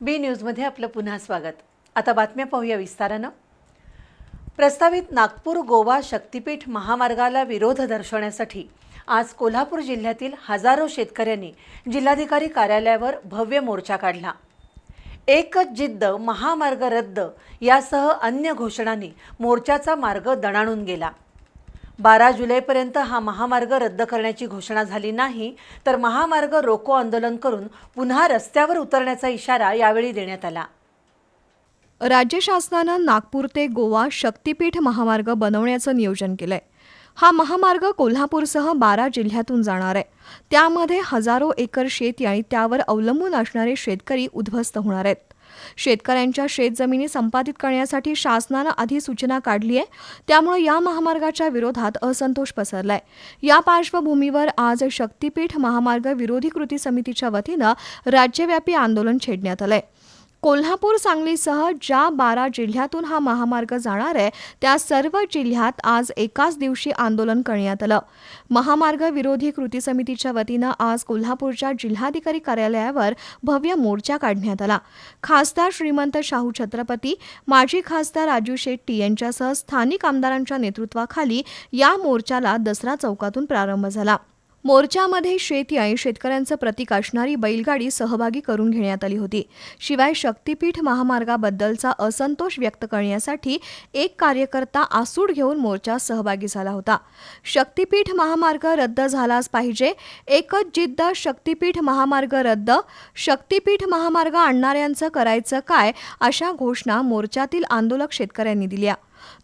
बी न्यूजमध्ये आपलं पुन्हा स्वागत. आता बातम्या पाहूया विस्तारानं. प्रस्तावित नागपूर गोवा शक्तीपीठ महामार्गाला विरोध दर्शवण्यासाठी आज कोल्हापूर जिल्ह्यातील हजारो शेतकऱ्यांनी जिल्हाधिकारी कार्यालयावर भव्य मोर्चा काढला. एकच जिद्द महामार्ग रद्द यासह अन्य घोषणांनी मोर्चाचा मार्ग दणाणून गेला. बारा जुलैपर्यंत हा महामार्ग रद्द करण्याची घोषणा झाली नाही तर महामार्ग रोको आंदोलन करून पुन्हा रस्त्यावर उतरण्याचा इशारा यावेळी देण्यात आला. राज्य शासनानं नागपूर ते गोवा शक्तीपीठ महामार्ग बनवण्याचं नियोजन केलंय. हा महामार्ग कोल्हापूरसह बारा जिल्ह्यातून जाणार आहे. त्यामध्ये हजारो एकर शेती आणि त्यावर अवलंबून असणारे शेतकरी उद्ध्वस्त होणार आहेत. शेतकऱ्यांच्या शेतजमिनी संपादित करण्यासाठी शासनानं आधी सूचना काढली आहे. त्यामुळे या महामार्गाच्या विरोधात असंतोष पसरलाय. या पार्श्वभूमीवर आज शक्तीपीठ महामार्ग विरोधी कृती समितीच्या वतीनं राज्यव्यापी आंदोलन छेडण्यात आलंय. कोल्हापूर सांगलीसह ज्या बारा जिल्ह्यातून हा महामार्ग जाणार आहे त्या सर्व जिल्ह्यात आज एकाच दिवशी आंदोलन करण्यात आलं. महामार्ग विरोधी कृती समितीच्या वतीनं आज कोल्हापूरच्या जिल्हाधिकारी कार्यालयावर भव्य मोर्चा काढण्यात आला. खासदार श्रीमंत शाहू छत्रपती माजी खासदार राजू शेट्टी यांच्यासह स्थानिक आमदारांच्या नेतृत्वाखाली या मोर्चाला दसरा चौकातून प्रारंभ झाला. मोर्चामध्ये शेती आणि शेतकऱ्यांचं प्रतीक असणारी बैलगाडी सहभागी करून घेण्यात आली होती. शिवाय शक्तीपीठ महामार्गाबद्दलचा असंतोष व्यक्त करण्यासाठी एक कार्यकर्ता आसूड घेऊन मोर्चात सहभागी झाला होता. शक्तीपीठ महामार्ग रद्द झालाच पाहिजे एकच जिद्द शक्तीपीठ महामार्ग रद्द शक्तीपीठ महामार्ग आणणाऱ्यांचं करायचं काय अशा घोषणा मोर्चातील आंदोलक शेतकऱ्यांनी दिल्या.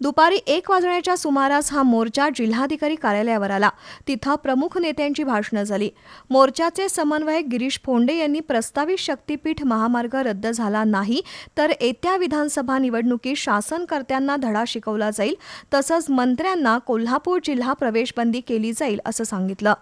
दुपारी एक वाजण्याच्या सुमारास हा मोर्चा जिल्हाधिकारी कार्यालयावर आला. तिथं प्रमुख नेत्यांची भाषणं झाली. मोर्चाचे समन्वयक गिरीश फोंडे यांनी प्रस्तावित शक्तीपीठ महामार्ग रद्द झाला नाही तर येत्या विधानसभा निवडणुकीत शासनकर्त्यांना धडा शिकवला जाईल तसंच मंत्र्यांना कोल्हापूर जिल्हा प्रवेशबंदी केली जाईल असं सांगितलं.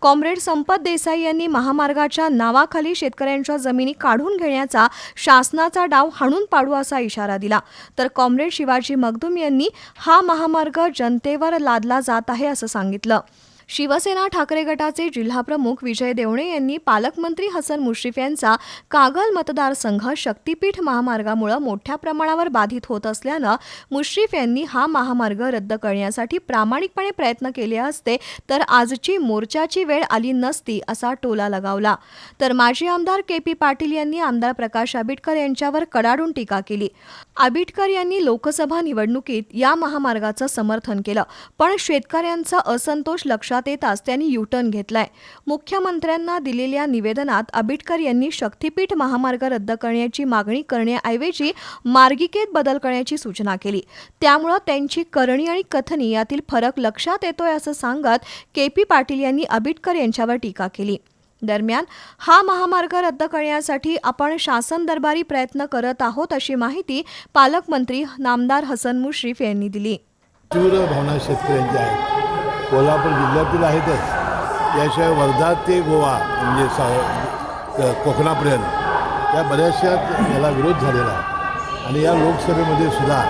कॉम्रेड संपत देसाई यांनी महामार्गाच्या नावाखाली शेतकऱ्यांच्या जमिनी काढून घेण्याचा शासनाचा डाव हाणून पाडू असा इशारा दिला. तर कॉम्रेड शिवाजी मगदूम यांनी हा महामार्ग जनतेवर लादला जात आहे असं सांगितलं. शिवसेना ठाकरे गटाचे जिल्हाप्रमुख विजय देवणे यांनी पालकमंत्री हसन मुश्रीफ यांचा कागल मतदारसंघ शक्तीपीठ महामार्गामुळे मोठ्या प्रमाणावर बाधित होत असल्यानं मुश्रीफ यांनी हा महामार्ग रद्द करण्यासाठी प्रामाणिकपणे प्रयत्न केले असते तर आजची मोर्चाची वेळ आली नसती असा टोला लगावला. तर माजी आमदार के पी पाटील यांनी आमदार प्रकाश आबिटकर यांच्यावर कडाडून टीका केली. आबिटकर यांनी लोकसभा निवडणुकीत या महामार्गाचं समर्थन केलं पण शेतकऱ्यांचा असंतोष लक्षात येताच त्यांनी युटर्न घेतलाय. मुख्यमंत्र्यांना दिलेल्या निवेदनात आबिटकर यांनी शक्तीपीठ महामार्ग रद्द करण्याची मागणी करण्याऐवजी मार्गिकेत बदल करण्याची सूचना केली. त्यामुळं त्यांची करणी आणि कथनी यातील फरक लक्षात येतोय असं सांगत के पी पाटील यांनी आबिटकर यांच्यावर टीका केली. दरम्यान हा महामार्ग रद्द करण्यासाठी आपण शासन दरबारी प्रयत्न करत आहोत अशी माहिती पालकमंत्री नामदार हसन मुश्रीफ यांनी दिली. तीव्र भावना शेतकऱ्यांच्या आहेत कोल्हापूर जिल्ह्यातील आहेतच. याशिवाय वर्धा ते गोवा म्हणजे सा कोकणापर्यंत या बऱ्याचशा याला विरोध झालेला आहे. आणि या लोकसभेमध्ये सुद्धा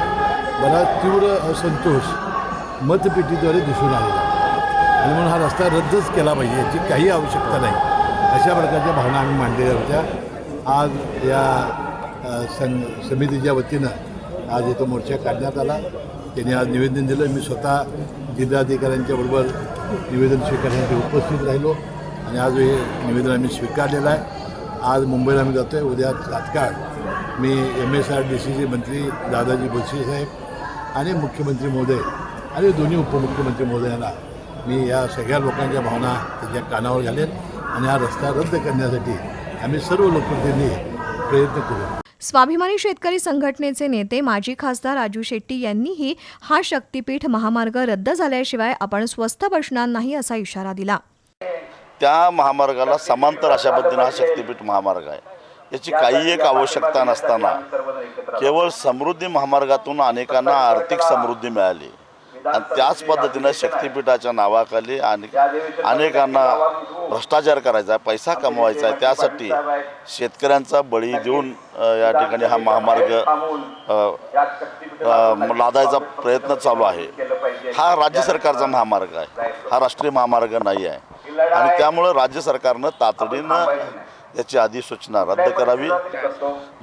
बराच तीव्र असंतोष मतपेटीद्वारे दिसून आलेला आणि म्हणून हा रस्ता रद्दच केला पाहिजे याची काही आवश्यकता नाही. अशा प्रकारच्या भावना आम्ही मांडलेल्या होत्या. आज या सं समितीच्या वतीनं आज इथं मोर्चा काढण्यात आला. त्यांनी आज निवेदन दिलं. मी स्वतः जिल्हाधिकाऱ्यांच्या बरोबर निवेदन स्वीकारण्यासाठी उपस्थित राहिलो आणि आज हे निवेदन आम्ही स्वीकारलेलं आहे. आज मुंबईला आम्ही जातो आहे उद्या तात्काळ मी एम एस आर डी सीचे मंत्री दादाजी भुसे साहेब आणि मुख्यमंत्री महोदय आणि दोन्ही उपमुख्यमंत्री महोदयांना मी या सगळ्या लोकांच्या भावना त्यांच्या कानावर घालेन आणि हा रस्ता रद्द करण्यासाठी आम्ही सर्व लोकप्रतिनिधी प्रयत्न करू. स्वाभिमानी शेतकरी संघटनेचे नेते माजी खासदार राजू शेट्टी यांनीही हा शक्तीपीठ महामार्ग रद्द झाल्याशिवाय आपण स्वस्थ बसणार नाही असा इशारा दिला. त्या महामार्गाला समांतर अशा पद्धतीनं हा शक्तीपीठ महामार्ग आहे. याची काही एक आवश्यकता नसताना केवळ समृद्धी महामार्गातून अनेकांना आर्थिक समृद्धी मिळाली. आणि त्याच पद्धतीनं शक्तीपीठाच्या नावाखाली आणि अनेकांना भ्रष्टाचार करायचा आहे पैसा कमवायचा आहे त्यासाठी शेतकऱ्यांचा बळी देऊन या ठिकाणी हा महामार्ग लादायचा प्रयत्न चालू आहे. हा राज्य सरकारचा महामार्ग आहे. हा राष्ट्रीय महामार्ग नाही आहे. आणि त्यामुळं राज्य सरकारनं तातडीनं याची अधिसूचना रद्द करावी.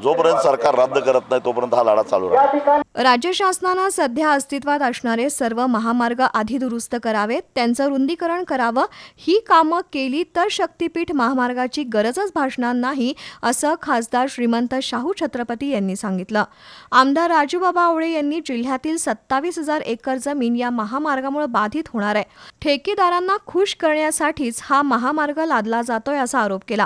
जोपर्यंत सरकार रद्द करत नाही तोपर्यंत हा लढा चालू राहील. राज्य शासनानं सध्या अस्तित्वात असणारे सर्व महामार्ग आधी दुरुस्त करावेत त्यांचं रुंदीकरण करावं ही कामं केली तर शक्तीपीठ महामार्गाची गरजच भासणार नाही असं खासदार श्रीमंत शाहू छत्रपती यांनी सांगितलं. आमदार राजूबाबा आवळे यांनी जिल्ह्यातील सत्तावीस हजार एकर जमीन या महामार्गामुळे बाधित होणार आहे. ठेकेदारांना खुश करण्यासाठीच हा महामार्ग लादला जातोय असा आरोप केला.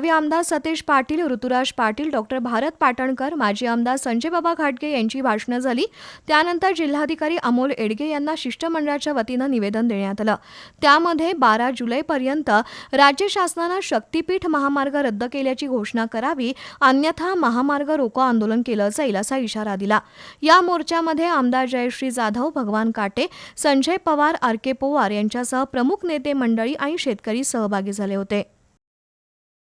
यावेळी आमदार सतेश पाटील ऋतुराज पाटील डॉक्टर भारत पाटणकर माजी आमदार संजय बाबा घाटगे यांची भाषणं झाली. त्यानंतर जिल्हाधिकारी अमोल एडगे यांना शिष्टमंडळाच्या वतीनं निवेदन देण्यात आलं. त्यामध्ये बारा जुलैपर्यंत राज्य शासनानं शक्तीपीठ महामार्ग रद्द केल्याची घोषणा करावी अन्यथा महामार्ग रोको आंदोलन केलं जाईल असा इशारा दिला. या मोर्चामध्ये आमदार जयश्री जाधव भगवान काटे संजय पवार आर के पवार यांच्यासह प्रमुख नेते मंडळी आणि शेतकरी सहभागी झाले होते.